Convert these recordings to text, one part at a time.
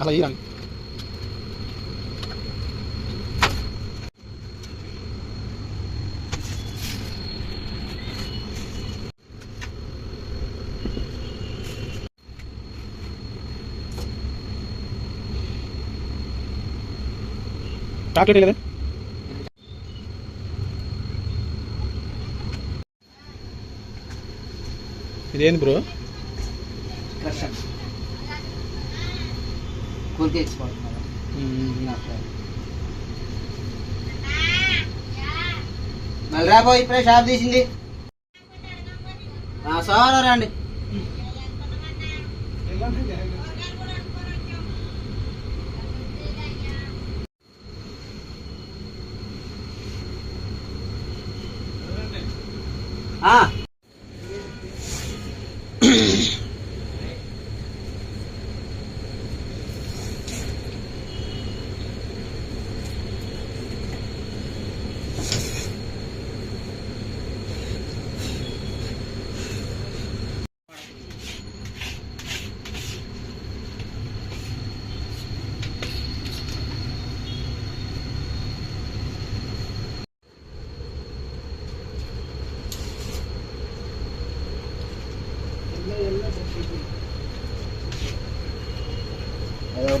అలా ఈ చాక్లెట్ లేదా? ఇదేంది బ్రో? కర్షన్ మళ్ళీ రాబో ఇప్పుడే షాప్ తీసింది. సార్ రండి. ఆ,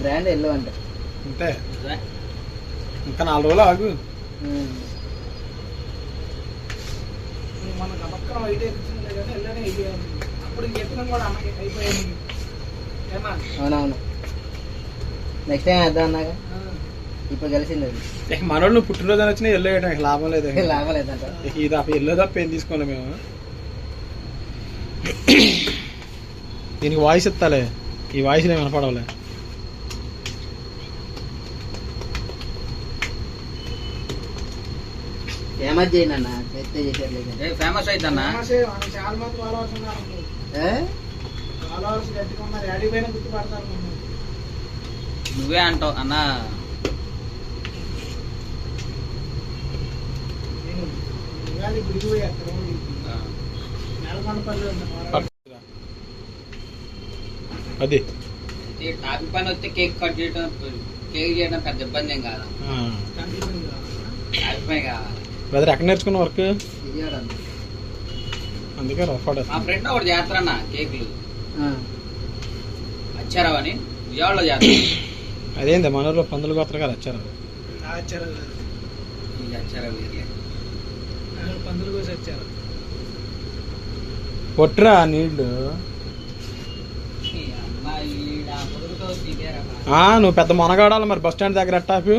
బ్రాండ్ ఎల్లో అంట. అంతే. ఇంకా నాలుగు రోజులు ఆగు. మన అయితే అప్పుడు చెప్పినాం కూడా అయిపోయింది. అవునవును. నెక్స్ట్ టైం వేద్దాం అన్నాక ఇప్పుడు కలిసింది అది. ఇక మనోళ్ళు నువ్వు పుట్టినరోజు అని వచ్చినా ఎల్లో వేయడం లాభం లేదు. లాభం లేదంట. ఇది తప్ప ఎల్లో తప్ప ఏం తీసుకోండి మేము? దీనికి వాయిస్ ఇస్తాలే ఈ వాయిస్ నేను వినపడవలే. ఫేమస్ చేయండి అన్న చేస్తే ఫేమస్ అవుతుందన్నా ఫేమసే, మనకి చాలా మంది ఫాలోవర్స్ ఉన్నారు ఫాలోవర్స్ గట్టిగా ఉన్నారు యాడికి పోయినా గుర్తుపడతారు మమ్మల్ని. నువ్వే అంటావు అన్నా. అది. టాపిక్ పైన వస్తే కేక్ కట్ చేయడం కేక్ చేయడం పెద్ద ఇబ్బంది ఏం కాదు. కావాలా? టాపిక్ పైన కావాలి బ్రదర్ ఎక్కడ నేర్చుకున్న వర్క్. అందుకే రఫ్ మా ఫ్రెండ్ ఒకటి చేస్తారన్న కేకులు. వచ్చారావు అని విజయవాడలో చేస్తారు అదేంది మనలో పందులు గోత్ర కదా వాళ్ళు పందులు కోసి వచ్చారు నీళ్ళు. నువ్వు పెద్ద మొనగాడాలి మరి బస్ స్టాండ్ దగ్గర అట్టాపు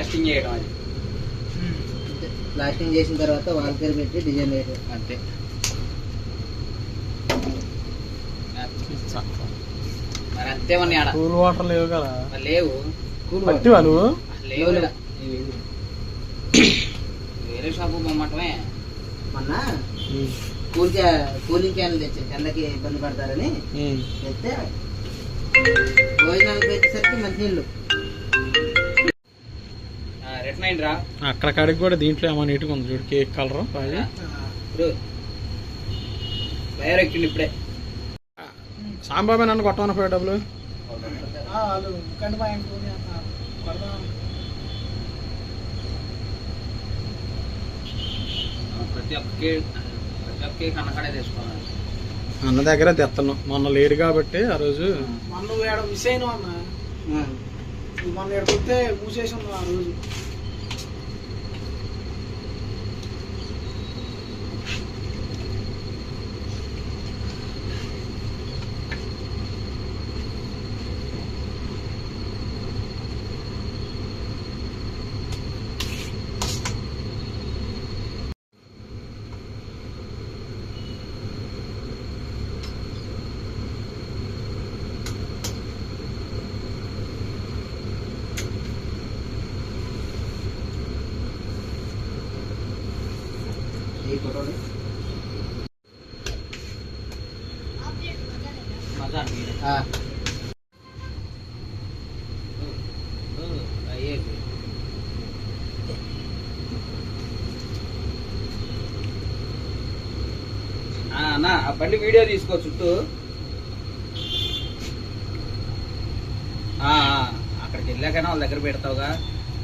ప్లాస్టింగ్ చేయడం అది. ప్లాస్టింగ్ చేసిన తర్వాత వాల్ పేరు పెట్టి డిజైన్ వేయడం అంతే. మరి అంతేమని ఆడ. కూల్ వాటర్ లేవు కదా. లేవు. కూల్ పట్టివా నువ్వు? లేవు. వేరే షాపు పొమ్మటమే. మొన్న కూల్ క్యా- కూలింగ్ క్యాన్లు తెచ్చాను ఎండకి ఇబ్బంది పడతారని ఉమ్. తెస్తే భోజనానికి వచ్చేసరికి మంచినీళ్ళు. అక్కడ కాడికి కూడా దీంట్లో ఏమో నీట్గా ఉంది చూడు కేక్ కలర్. ఫైర్ ఎక్కింది ఇప్పుడే. సాంబాబే నన్ను కొట్టమని పోయే డబ్బులు ప్రతి ఒక్క కేక్ ప్రతి ఒక్క కేక్ అన్నకాడే తీసుకోవాలి అన్న దగ్గర తెత్తను. మొన్న లేడు కాబట్టి ఆ రోజు మొన్న మిస్ అయినావు అన్న. మొన్న ఏడు కొడితే మూసేసి ఉన్నావు ఆ రోజు. ఫోటోలు అన్న ఆ బండి వీడియో తీసుకో చుట్టూ. అక్కడికి వెళ్ళాకైనా వాళ్ళ దగ్గర పెడతావుగా.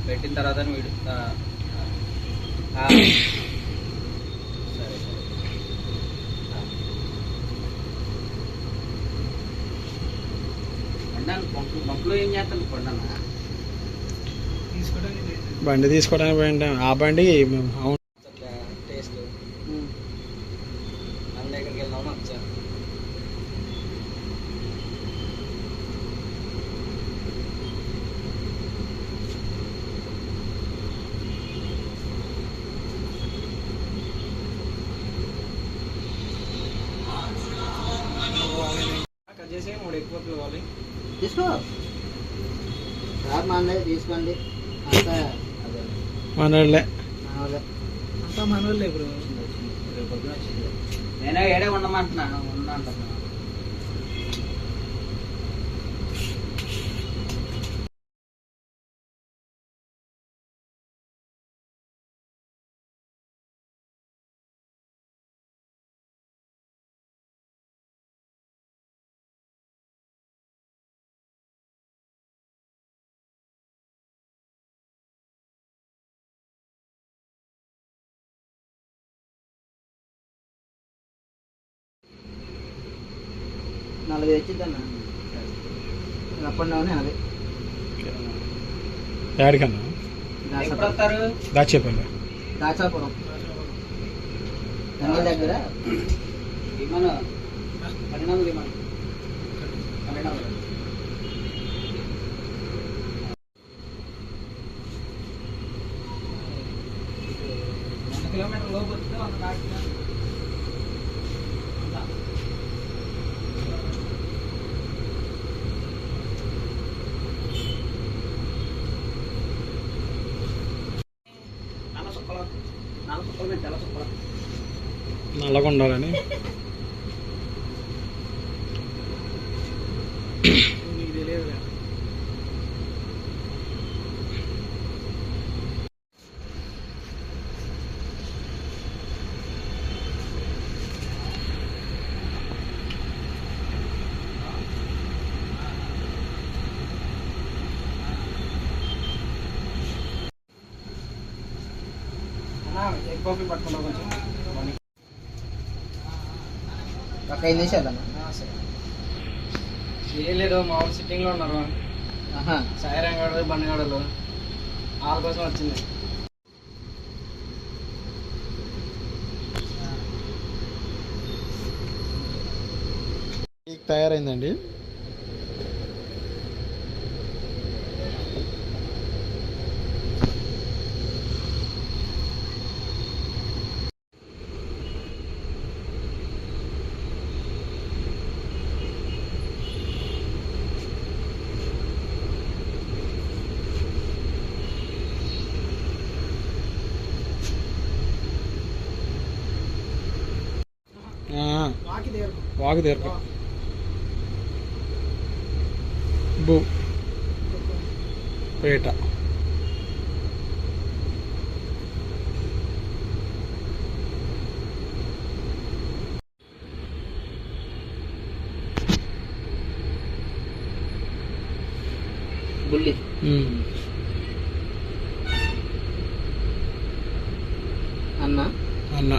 పెట్టిన తర్వాత వీడు కొండాను ఏం చేస్తాను? కొండనా. బండి తీసుకోవడానికి పోయింటాం ఆ బండి మేము అవును. తీసుకో. సార్ మా అన్నయ్య తీసుకోండి. అంతా అదే. మనోళ్ళే మన వాళ్ళే. అంతా మనోళ్ళే బ్రో. రేపు పొద్దున వచ్చింది. నేనే ఏడే ఉండమంటున్నా ఉన్నా నలభై వచ్చిందన్న. అప్ అండ్ డౌన్ ఎనభై యాడికన్నా దాచేపల్లి. దాచాపురం. నంగల్ దగ్గర. విమానం. వందలు విమానం. పన్నెండు చల్లగా ఉండాలని ఎగ్ కాఫీ పట్టుకున్నా కొంచెం. ఒక ఐదు నిమిషాలు అన్న సరే. ఏం లేదు మా వాళ్ళు సిట్టింగ్లో ఉన్నారు. ఆహా. సాయిరంగాడు బండిగాడులు వాళ్ళ కోసం వచ్చింది. తయారైందండి. വാഗുതീർക്കും ബു പേട്ട ബുള്ളി അന്ന അന്ന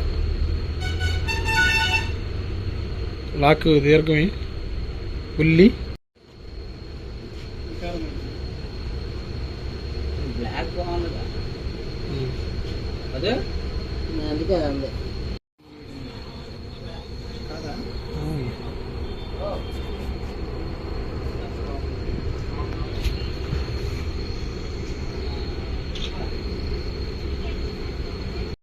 లాక్ దీర్ఘమే. ఉల్లి. బ్లాక్ బాగుంది. అదే? అందుకే అది అందే